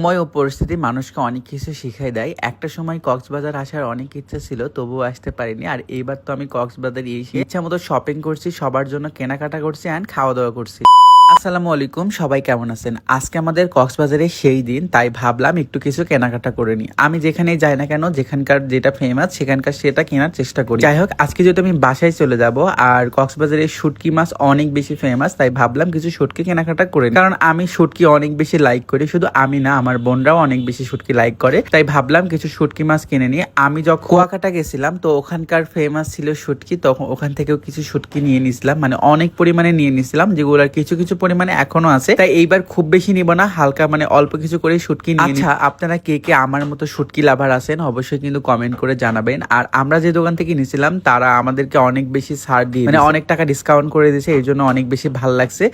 সময় ও পরিস্থিতি মানুষকে অনেক কিছু শিখাই দেয়। একটা সময় কক্সবাজার আসার অনেক ইচ্ছা ছিল, তবুও আসতে পারিনি। আর এইবার তো আমি কক্সবাজার এসে ইচ্ছা মতো শপিং করছি, সবার জন্য কেনাকাটা করছি অ্যান্ড খাওয়া দাওয়া করছি। আসসালামু আলাইকুম, সবাই কেমন আছেন? আজকে আমাদের কক্সবাজারে সেই দিন, তাই ভাবলাম একটু কিছু কেনাকাটা করে নিই। আমি যেখানেই যাই না কেন, যেখানকার যেটা ফেমাস সেখানকার সেটা কেনার চেষ্টা করি। যাই হোক, আজকে যেহেতু আমি বাসায় চলে যাব, আর কক্সবাজারে শুটকি মাছ অনেক বেশি ফেমাস তাই ভাবলাম কিছু শুটকি কেনাকাটা করে নিই। কারণ আমি শুটকি অনেক বেশি লাইক করি, শুধু আমি না, আমার বোনরাও অনেক বেশি শুটকি লাইক করে। তাই ভাবলাম কিছু শুটকি মাছ কিনে নিয়ে আমি যখন কুয়াকাটা গেছিলাম, তো ওখানকার ফেমাস ছিল শুটকি, তখন ওখান থেকেও কিছু শুটকি নিয়ে নিছিলাম মানে অনেক পরিমাণে নিয়ে নিছিলাম যেগুলোর কিছু কিছু পরিমাণে এখনও আছে। তাই এইবার খুব বেশি নিব না হালকা মানে অল্প কিছু করে শুটকি নিয়ে আচ্ছা আপনারা কে কে আমার মতো শুটকি লাভার আছেন অবশ্যই কিন্তু কমেন্ট করে জানাবেন। আর আমরা যে দোকান থেকে নিছিলাম তারা আমাদেরকে অনেক বেশি ছাড় দিয়ে মানে অনেক টাকা ডিসকাউন্ট করে দিয়েছে এই জন্য অনেক বেশি ভালো লাগছে।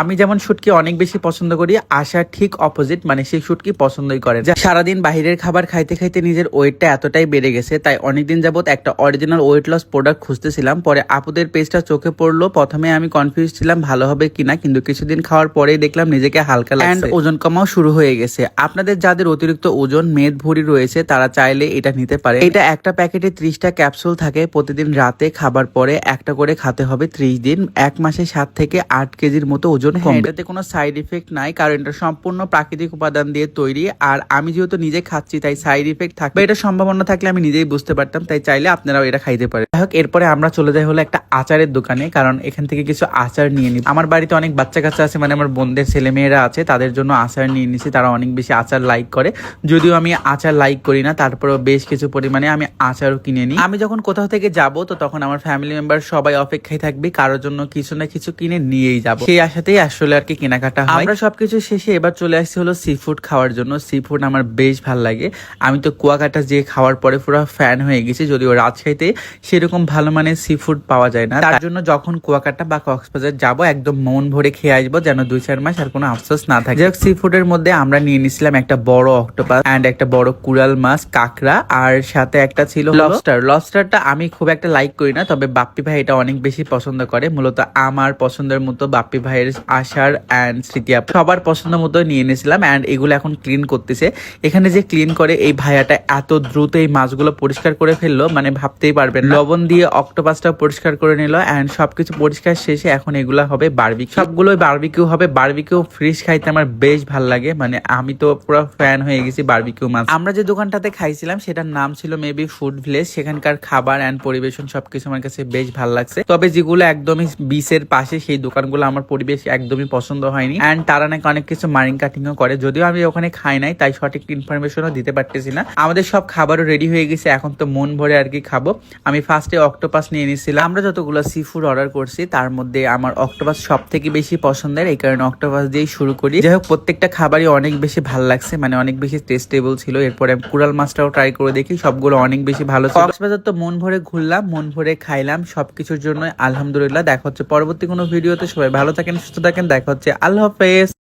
আমি যেমন শুটকি অনেক বেশি পছন্দ করি আশা ঠিক অপোজিট মানে সেই শুটকি পছন্দই করে সারাদিন বাইরের খাবার খাইতে খাইতে নিজের ওয়েটটা এতটাই বেড়ে গেছে তাই অনেকদিন যাবত একটা অরিজিনাল ওয়েট লস প্রোডাক্ট খুঁজতেছিলাম। পরে আপুদের পেজটা চোখে পড়ল প্রথমে আমি কনফিউজ ছিলাম ভালো হবে কিনা কিন্তু কিছুদিন খাওয়ার পরেই দেখলাম নিজেকে হালকা লাগছে। ওজন কমাও শুরু হয়ে গেছে। আপনাদের যাদের অতিরিক্ত ওজন মেদ ভরি রয়েছে তারা চাইলে এটা নিতে পারে। এটা একটা প্যাকেটে ত্রিশটা ক্যাপসুল থাকে প্রতিদিন রাতে খাবার পরে। একটা করে খেতে হবে ত্রিশ দিন। এক মাসে সাত থেকে আট কেজির মতো ওজন কমবে। এটাতে কোনো সাইড ইফেক্ট নাই কারণ এটা সম্পূর্ণ প্রাকৃতিক উপাদান দিয়ে তৈরি। আর আমি যেহেতু নিজে খাচ্ছি তাই সাইড ইফেক্ট থাকবে এটা সম্ভাবনা থাকলে আমি নিজেই বুঝতে পারতাম তাই চাইলে আপনারাও এটা খাইতে পারেন। যাই হোক এরপরে আমরা চলে যাই হলো একটা আচারের দোকানে কারণ এখান থেকে কিছু আচার নিয়ে নিই আমার বাড়িতে অনেক বাচ্চা কাচ্চা আছে মানে আমার বোনদের ছেলে মেয়েরা আছে, তাদের জন্য আচার নিয়ে নিছি, তারা অনেক বেশি আচার লাইক করে। যদিও আমি আচার লাইক করি না, তারপরেও বেশ কিছু পরিমাণে আমি আচারও কিনে নিই। আমি যখন কোথাও থেকে যাব, তো তখন আমার ফ্যামিলি মেম্বার সবাই অপেক্ষায় থাকবে, কারোর জন্য কিছু না কিছু কিনে নিয়েই যাব। সেই আশাতেই আসলে আর কি কেনাকাটা হয়। আমরা সবকিছু শেষে এবার চলে আসছি হলো সি ফুড খাওয়ার জন্য। সি ফুড আমার বেশ ভালো লাগে। আমি তো কুয়াকাটা যে খাওয়ার পরে পুরো ফ্যান হয়ে গেছি, যদিও রাজশাহীতে সেরকম ভালো মানের সি ফুড পাওয়া যায় না। তার জন্য যখন কুয়াকাটা বা কক্সবাজার যাব, একদম মন ভরে খেয়ে আসব যেন দুই চার মাস আর কোনো আফসোস না থাকে। যাই হোক সি ফুডের মধ্যে আমরা নিয়ে নিয়েছিলাম একটা বড় অক্টোপাস অ্যান্ড একটা বড় কুড়াল মাছ কাঁকড়া আর সাথে একটা ছিল লবস্টার লবস্টারটা আমি খুব একটা লাইক করি না তবে বাপ্পি ভাই এটা অনেক বেশি পছন্দ করে। মূলত আমার পছন্দের মতো বাপ্পি ভাইয়ের আশার অ্যান্ড স্মৃতি সবার পছন্দ মতো নিয়ে নিয়েছিলাম অ্যান্ড এগুলো এখন ক্লিন করতেছে। এখানে যে ক্লিন করে এই ভাইয়াটা এত দ্রুত এই মাছগুলো পরিষ্কার করে ফেলল মানে ভাবতেই পারবেন লবণ দিয়ে অক্টোপাসটা পরিষ্কার করে নিল অ্যান্ড সবকিছু পরিষ্কার শেষে এখন এগুলো হবে বারবিক সবগুলোই বারবিকিউ হবে। বারবিকিউ ফ্রিজ খাইতে আমার বেশ ভালো লাগে। মানে আমি তো পুরো ফ্যান হয়ে গেছি বারবিকিউ মাছ। আমরা যে দোকানটাতে খাইছিলাম, সেটার নাম ছিল মেবি ফুড ভিলেজ সেখানকার খাবার অ্যান্ড পরিবেশন সবকিছু আমার কাছে বেশ ভালো লাগছে। তবে যেগুলো একদমই বিচের পাশে, সেই দোকানগুলো আমার পরিবেশ একদমই পছন্দ হয়নি। অ্যান্ড তারা নাকি অনেক কিছু মারিং কাটিংও করে। যদিও আমি ওখানে খাই নাই, তাই সঠিক ইনফরমেশনও দিতে পারতেছি না। আমাদের সব খাবারও রেডি হয়ে গেছে। এখন তো মন ভরে আর কি খাব। আমি ফার্স্টে অক্টোপাস নিয়ে নিয়েছিলাম আমরা যতগুলো সি ফুড অর্ডার করছি, তার মধ্যে আমার অক্টোপাস সব থেকে বেশি পছন্দের, এই কারণে অক্টোপাস দিয়েই শুরু করি। যাই হোক, প্রত্যেকটা খাবারই অনেক বেশি ভালো লাগছে মানে অনেক বেশি টেস্টেবল ছিল। এরপরে আমি কুড়াল মাছটাও ট্রাই করে দেখি, সবগুলো অনেক বেশি ভালো ছিল। কক্সবাজার তো মন ভরে ঘুরলাম, মন ভরে খাইলাম, সবকিছুর জন্য আলহামদুলিল্লাহ। দেখা হচ্ছে পরবর্তী কোনো ভিডিওতে, সবাই ভালো থাকেন, সুস্থ থাকেন, দেখা হচ্ছে। আল্লাহ হাফেজ!